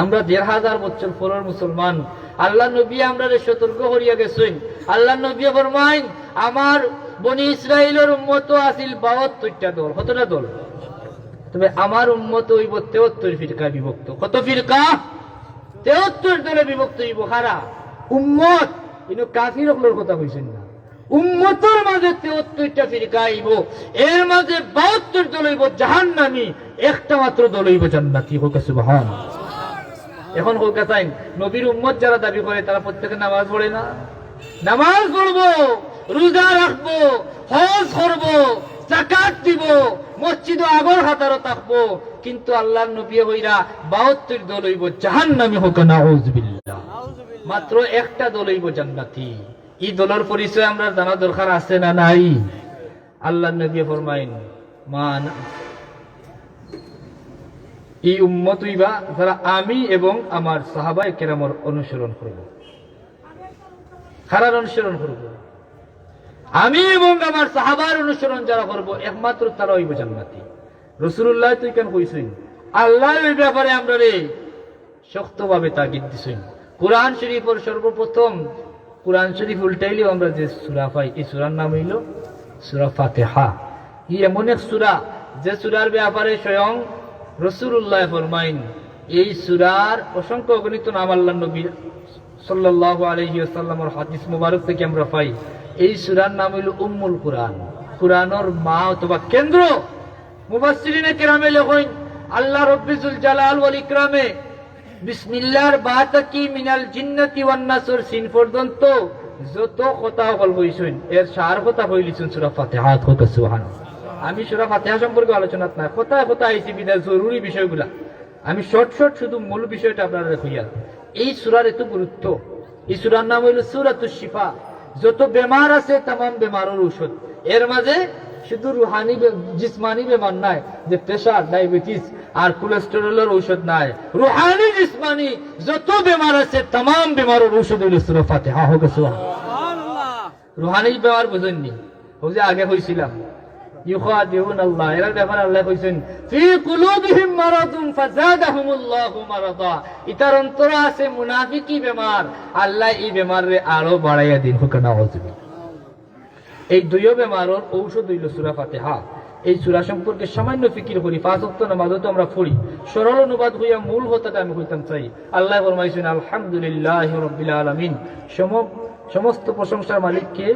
আমরা দেড় হাজার বছর পরের মুসলমান। আল্লাহ নবী আমরা সতর্ক করিয়া গেছেন। আল্লাহ নবী ফরমাইন, আমার বনি ইসরায়েলের উম্মত আছিল বাহাত্তরটা দল। কতটা দল? তবে আমার উম্মত হইব তেহত্তর ফিরকা বিভক্ত। কত ফিরকা? তেহত্তর দলে বিভক্ত হইব। হারা উম্মত কিন্তু কাফির হকলোর কথা কইছেন না। উম্মতের মাঝে তেহত্তরটা ফিরকা আইব এর মাঝে বাহাত্তর দল হইব জাহান নামি একটা মাত্র দল হইব জান্নাতি। হোক সুবহান এখন কলকাতায় নবীর উম্মত যারা দাবি করে, তারা প্রত্যেকে নামাজ পড়ে না। নামাজ পড়ব, রোজা রাখব, হজ করব জাকাত দিব, মসজিদ আগর হাতারও থাকব, কিন্তু আল্লাহর নবী হইরা বাহাত্তর দল হইব জাহান নামে হোক নাউজবিল্লাহ। মাত্র একটা দল হইব জান্নাতি। এই দলের পরিচয় আমরা জানা দরকার আছে না নাই? আল্লাহ নবী ফরমাইন, মান এই উম্মত হইবা যারা আমি এবং আমার সাহাবাই কেরামর অনুসরণ করব। খারার অনুসরণ করব। আমি এবং আমার সাহাবার অনুসরণ যারা করব, একমাত্র তারা হইব জান্নাতি। রসুল্লাহ তুই কেন কইসইন আল্লাহ এই ব্যাপারে আমরা রে শক্তভাবে তাগিদ দিছইন। কোরআন শরীফের সর্বপ্রথম, কোরআন শরীফ উল্টাইলেও আমরা যে সুরা পাই, এই সুরার নাম হইল সুরা ফাতেহা। ই এমন এক সুরা, যে সুরার ব্যাপারে স্বয়ং রসুল্লাহ ফরমাইন, এই সুরার অসংখ্য অগণিত নাম আল্লাহ নবী সাল্লাহ আলহিউসাল্লামর হাদিস মুবারক থেকে আমরা পাই। এই সুরার নাম হইল উম্মুল কোরআন। কোরআনর মা অথবা কেন্দ্র মুবাসসিরিনে কেরামে লেখইন আল্লাহ রব্বিজুল জালাল ওয়াল ইকরামে, বিসমিল্লাহর বাতাকি মিনাল জিন্নাতি ওয়ান নাসর, সিন পর্যন্ত যত কথা হল হইছেন এর সার কথা হইলিছেন সূরা ফাতিহা কথা সুবহানাল্লাহ। আমি সুরা ফাতিহা সম্পর্কে আলোচনা না কোথায় কোথায় আইসি বিদায় জরুরি বিষয়গুলা। আমি শর্ট শর্ট শুধু মূল বিষয়টা আপনারা হইয়া এই সুরার এত গুরুত্ব। এই সুরার নাম হইল সুরাতুস শিফা। যত বেমার আছে তাম বেমারের ঔষধ। এর মাঝে শুধু রুহানি জিসমানি বেমার নাই যে প্রেশার ডায়াবেটিস আর কোলেস্টেরলের ঔষধ নাই। রুহানি জিসমানি যত বেমার আছে তাম বেমারের ঔষধ হইল সুরা ফাতিহা। হোক সুবহানাল্লাহ। রুহানি বেমার বুঝেননি। ওই যে আগে হয়েছিলাম এই ঔষধ এই সম্পর্কে সামান্য ফিকির করি। পাঁচ তো আমরা পড়ি। সরল অনুবাদ হইয়া মূল হতাটা আমি কইতাম চাই। আল্লাহ আলহামদুলিল্লাহ সমস্ত প্রশংসার মালিক কে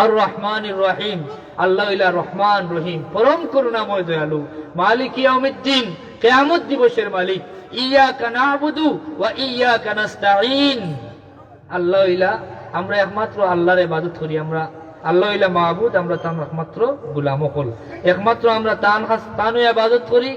আর রহমান রহিম। আল্লাহ রহমান রহিম। পরম করুণাময় দয়ালু। মালিক ইয়াউমিদ্দিন। কিয়ামত দিবসের মালিক। ইয়াকা নাবুদু ওয়া ইয়াকা নাস্তাঈন। আল্লাহ ইলা, আমরা একমাত্র আল্লাহর ইবাদত করি আমরা। আল্লাহ ইলা মাহবুদ আমরা তার একমাত্র গোলাম হল একমাত্র আমরা তান তানও ইবাদত করি।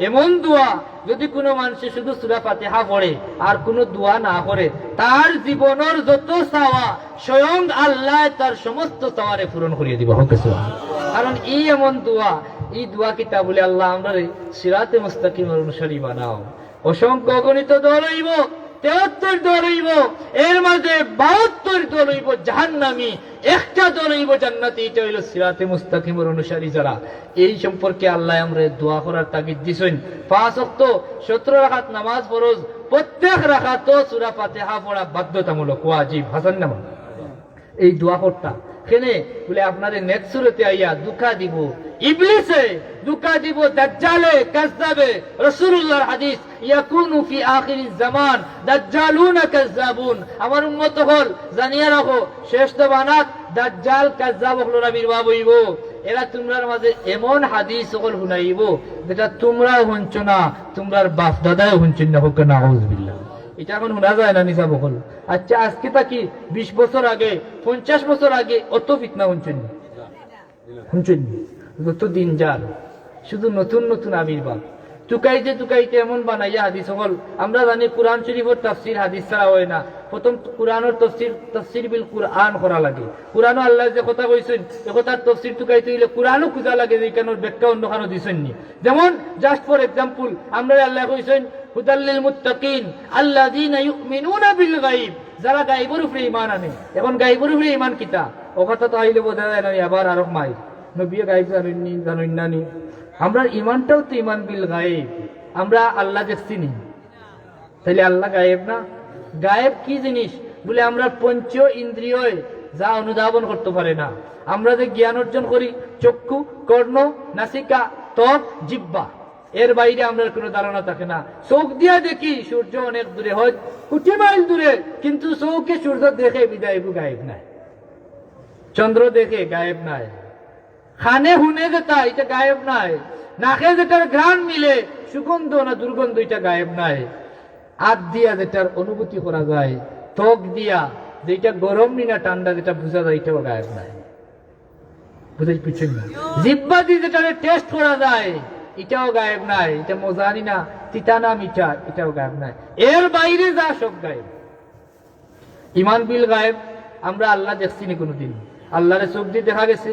এমন দোয়া যদি কোনো মানুষে শুধু সূরা ফাতিহা পড়ে আর কোনো দোয়া না করে তার জীবনের যত চাওয়া স্বয়ং আল্লাহ তার সমস্ত চাওয়ারে পূরণ করিয়ে দিব। হোক। কারণ এই এমন দোয়া, এই দোয়া কিতা বলে আল্লাহ আমরা সিরাতে মুস্তাকিমের অনুসারী বানাও। অসংখ্য অগণিত দল হইব তেহত্তর দল হইব এর মাঝে বাহাত্তর দল হইব জাহান্নামি। একটা হইব জান্নাতি এটা হইল সিরাতে মুস্তাকিমের অনুসারী যারা। এই সম্পর্কে আল্লাহ আমরা দোয়া করার তাগিদ দিছেন। পাঁচ অক্ত সতেরো রাখাত নামাজ ফরজ, প্রত্যেক রাখাত সুরা ফাতেহা পড়া বাধ্যতামূলক, ওয়াজিব, হাসান নামা। এই দোয়া করতা কেনে বলে আপনাদের নেক্সুরতে আইয়া দুঃখা দিব। ইবলিসে দুঃখা দিব দাজ্জালে কাযযাবে রাসূলুল্লাহর হাদিস, ইয়াকুনু ফি আখিরিজ জামান, দাজ্জালুনা কাযযাবুন আমার উম্মত হল, জানিয়া রাখো, শেষ জমানাত দাজ্জাল কাযযাব হলো আবির্ভাব হইব। এরা তোমরার মাঝে এমন হাদিস সকল শুনাইব, যেটা তোমরাও শুনছো না, তোমরার বাপ দাদাও শুনছেন না, হোক না আউযুবিল্লাহ এটা এখন শোনা যায় না নিসা বকল আচ্ছা আজকে তা কি বিশ বছর আগে, পঞ্চাশ বছর আগে অত ফিতনা শুনছেন? শুনছেন? যত দিন যার শুধু নতুন নতুন আবির্ভাব টুকাইতে টুকাইতে এমন বানাইয়া হাদিস হল, আমরা জানি কোরআন শরীফের তাফসির হাদিস ছাড়া হয় না। প্রথম কোরআনের তফসির তফসির বিল কোরআন করা লাগে। কোরআনও আল্লাহ যে কথা কইছেন এ কথার তফসির টুকাইতে হইলে কোরআনও খুঁজা লাগে যে কেন ব্যাখ্যা অন্য খানো দিছেন নি যেমন জাস্ট ফর এক্সাম্পল আমরা আল্লাহ কইছেন হুদাল্লিল মুত্তাকিন আল্লাযীনা ইউমিনুনা বিল গায়ব। যারা গায়বের উপরে ঈমান আনে। এখন গায়বের উপরে ঈমান কিতা ও কথা তো আইলে বোঝা যায় না আবার আরও মাই। নবী গায়ব জানেননি জানেন আমরা ইমানটাও তো ইমান বিল গায়েব। আমরা আল্লাহ দেখছি নি তাহলে আল্লাহ গায়েব না? গায়েব কি জিনিস? বলে আমরা পঞ্চ ইন্দ্রিয় যা অনুধাবন করতে পারে না। আমরা যে জ্ঞান অর্জন করি, চক্ষু, কর্ণ, নাসিকা, ত্বক জিব্বা এর বাইরে আমরা কোনো ধারণা থাকে না। চোখ দিয়া দেখি সূর্য অনেক দূরে, হয় কোটি মাইল দূরে, কিন্তু চৌকে সূর্য দেখে বিদায় গায়েব নাই। চন্দ্র দেখে গায়েব নাই। খানে হুনে যেটা, এটা গায়েব নাই। নাকে যেটার ঘ্রাণ মিলে, সুগন্ধ না দুর্গন্ধ, এটা গায়েব নাই। হাত দিয়া যেটার অনুভূতি করা যায়, ত্বক দিয়া যেটা গরম নি ঠান্ডা, যেটা বোঝা যায় এটাও গায়েব নাই। বুঝাই পিছন না? জিব্বা দিয়ে যেটা টেস্ট করা যায় এটাও গায়েব নাই, এটা মজানি না। তিতা না মিঠা, এটাও গায়েব নাই। এর বাইরে যা সব গায়েব ইমান বিল গায়েব, আমরা আল্লাহ দেখছি নি কোনোদিন। আল্লাহরে চোখ দিয়ে দেখা গেছে,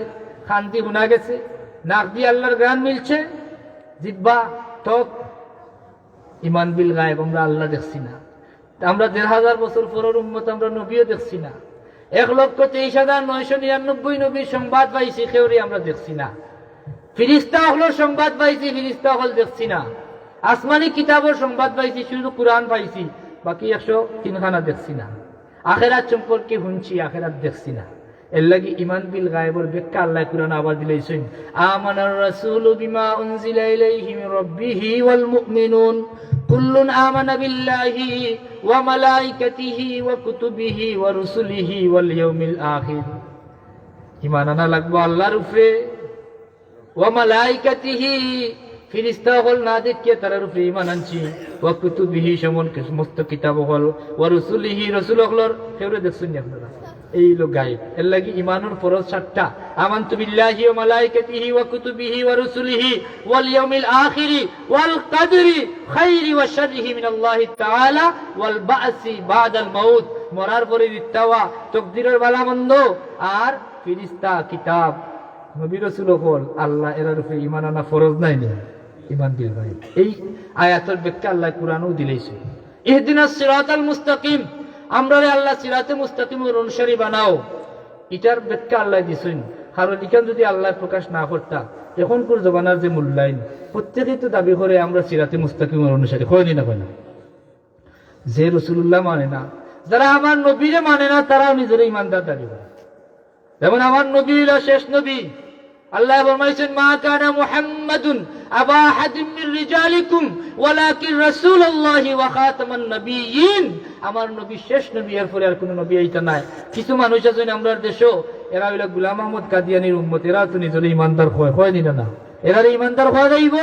খান্তি শোনা গেছে, নাক দিয়ে আল্লাহর গান মিলছে, জিব্বা, ত্বক। ইমান বিল গায়েব, আমরা আল্লাহ দেখছি না। আমরা দেড় হাজার বছর পরের উন্মত আমরা নবীও দেখছি না। এক লক্ষ তেইশ হাজার নয়শো নিরানব্বই নবীর সংবাদ পাইছি কেউরি আমরা দেখছি না। ফিরিস্তা হলোর সংবাদ পাইছি, ফিরিস্তা হল দেখছি না। আসমানি কিতাবের সংবাদ পাইছি, শুধু কোরআন পাইছি, বাকি একশো তিনখানা দেখছি না। আখেরাত সম্পর্কে শুনছি, আখেরাত দেখছি না। এর লাগি ইমান বিল গায়েবর ব্যাখ্যা আল্লাহ কুরআন আবার দিলেছেন আমানার রাসূলু বিমা উনজিলা ইলাইহি মির রাব্বিহি ওয়াল মুমিনুন। কুল্লুন আমানা বিল্লাহি ওয়া মালাইকাতিহি ওয়া কুতুবিহি ওয়া রুসুলিহি ওয়াল ইয়াউমিল আখির। ইমান আনা লাগবো আল্লাহর উপরে। ওয়া মালাইকাতিহি হল না দেখিয়ে তারার উপরে ইমান আনছি সমন সমস্ত কিতাব হল। রুসুলিহি, রসুল হলর আপনারা? এই লোক গায়েব। এর লাগি ইমানুর ফরজ সাতটা। আমানতু বিল্লাহি ওয়া মালাইকাতিহি ওয়া কুতুবিহি ওয়া রুসুলিহি ওয়াল ইয়াউমিল আখিরি ওয়াল কদরি খাইরি ওয়া শাররিহি মিনাল্লাহি তাআলা ওয়াল বা'সি বাদাল মাউত। মরার পরে দিত্তাওয়া, তকদিরের বালা মন্দ আর ফিরিস্তা কিতাব। নবী রসুল হল আল্লাহ এরার উপরে ইমান আনা ফরজ নাই নি। ইমান দিল ভাই এই আয়াতের ব্যাখ্যা আল্লাহ কোরআনও দিলেছে ইহদিনা সিরাতাল মুস্তাকিম, আমরা আল্লাহ সিরাতে মুস্তাকিমের অনুসারী বানাও। এটার ব্যাখ্যা আল্লাহ দিছেন। কারণ এখান যদি আল্লাহ প্রকাশ না করতা, এখনকার জমানার যে মূল্যায়ন, প্রত্যেকেই তো দাবি করে আমরা সিরাতে মুস্তাকিমের অনুসারী হয়নি না না যে রসুল্লাহ মানে না, যারা আমার নবীরে মানে না, তারাও নিজের ইমানদার দাবি করে। যেমন আমার নবী শেষ নবী, আল্লাহ মা কানা মুহাম্মাদুন আবা আহাদিম মির রিজালিকুম, ওয়ালাকিন রাসূলুল্লাহি ওয়া খাতামান আমার নবী শেষ নবী এর পরে আর কোনো নবী নাই। কিছু মানুষ আছেন আমরা দেশও, এরা হইল গুলাম আহমদ কাদিয়ানির উম্মত, এরা তো নিজের ইমানদার হয় হয় নি না এরা ইমানদার হওয়া যাইব?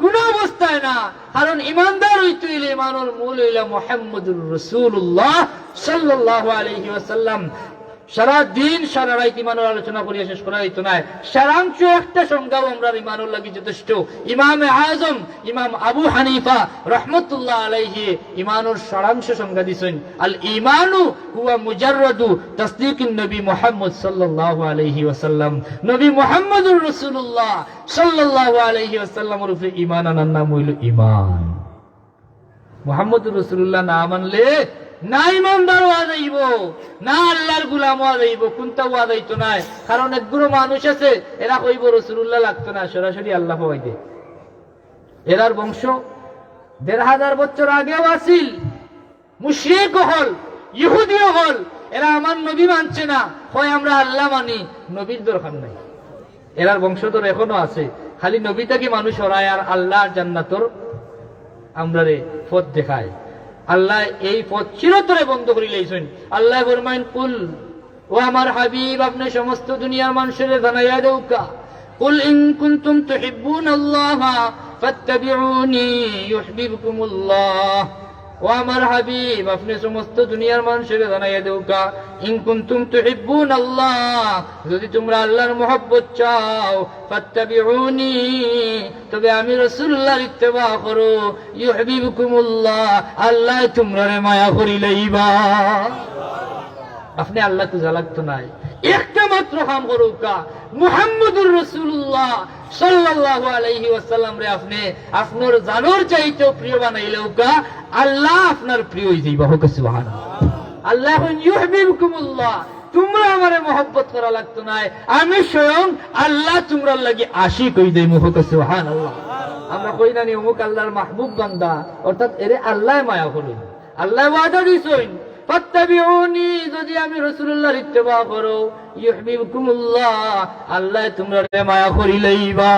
কোন অবস্থায় না। কারণ ইমানদার হইতে হইলে ইমানের মূল হইলা মোহাম্মদুর রসুল্লাহ ওয়াসাল্লাম। সারা দিন, সারা রাত ইমানের আলোচনা করিয়া শেষ করা হইতো না। সারাংশ একটা সংজ্ঞাও আমরা ইমানুর লাগি যথেষ্ট। ইমাম আজম, ইমাম আবু হানিফা রহমতুল্লাহ আলাইহি ইমানুর সারাংশ সংজ্ঞা দিছেন। আল ইমানু হুয়া মুজাররাদু তাসদিকিন নবী মুহাম্মদ সাল্লাল্লাহু আলাইহি ওয়াসাল্লাম। নবী মুহাম্মদুর রাসূলুল্লাহ সাল্লাল্লাহু আলাইহি ওয়াসাল্লামের উপরে ঈমান আনার নাম হইল ঈমান। মুহাম্মদুর রাসূলুল্লাহ না মানলে না ইমানদার হওয়া যাইব, না আল্লাহর গুলাম হওয়া যাইব কোনটা হওয়া যাইতো না। কারণ একগুলো মানুষ আছে, এরা কইব রসুল্লাহ লাগতো না। সরাসরি আল্লাহ হওয়াই দে। এরার বংশ দেড় হাজার বছর আগেও আসিল মুশরিক হল, ইহুদিও হল। এরা আমার নবী মানছে না। হয় আমরা আল্লাহ মানি, নবীর দরকার নাই। এরার বংশধর এখনও আছে। খালি নবীটাকে মানুষ হরায় আর আল্লাহ জান্নাতর আমরা রে পথ দেখায়। আল্লাহ এই পথ চিরতরে বন্ধ করে লেছেন আল্লাহ ফরমাইন, কুল, ও আমার হাবিব, আপনি সমস্ত দুনিয়ার মানুষের জানাইয়া দেউকা কুল ইন কুনতুম তুহিব্বুন আল্লাহ, ফাত্তাবিউনি ইউহিব্বুকুমুল্লাহ। ও আমার হাবিব, আপনি সমস্ত দুনিয়ার মানুষের জানাইয়া দেউকা আল্লাহ, যদি তোমরা আল্লাহর চাও তবে আমি করো আল্লাহ তোমরা মায়া করিলেইবা। আপনি আল্লাহ তো জ্বালাগতো নাই। একটা মাত্র কাম করুকা, মুহাম্মদুর রসুল্লাহ সাল্লাল্লাহু আলাইহি ওয়াসাল্লাম রে আপনি, আপনার জানোর চাইতে প্রিয় বানাইলেও কা, আল্লাহ আপনার প্রিয় আল্লাহ এখন ইউহিব্বুকুমুল্লাহ, তোমরা আমারে মহব্বত করা লাগতো নাই। আমি স্বয়ং আল্লাহ তোমরা লাগি আশিক হই দেই মুখ সুবহানাল্লাহ। আমরা কই না নি, অমুক আল্লাহর মাহবুব বান্দা, অর্থাৎ এরে আল্লাহ মায়া করুন আল্লাহ ওয়াদা দিছেন, ফাত্তাবিউনি, যদি আমি রাসূলুল্লাহর ইত্তেবা করো, ইউহিব্বুকুমুল্লাহ, আল্লাহ তোমরা মায়া করিলেইবা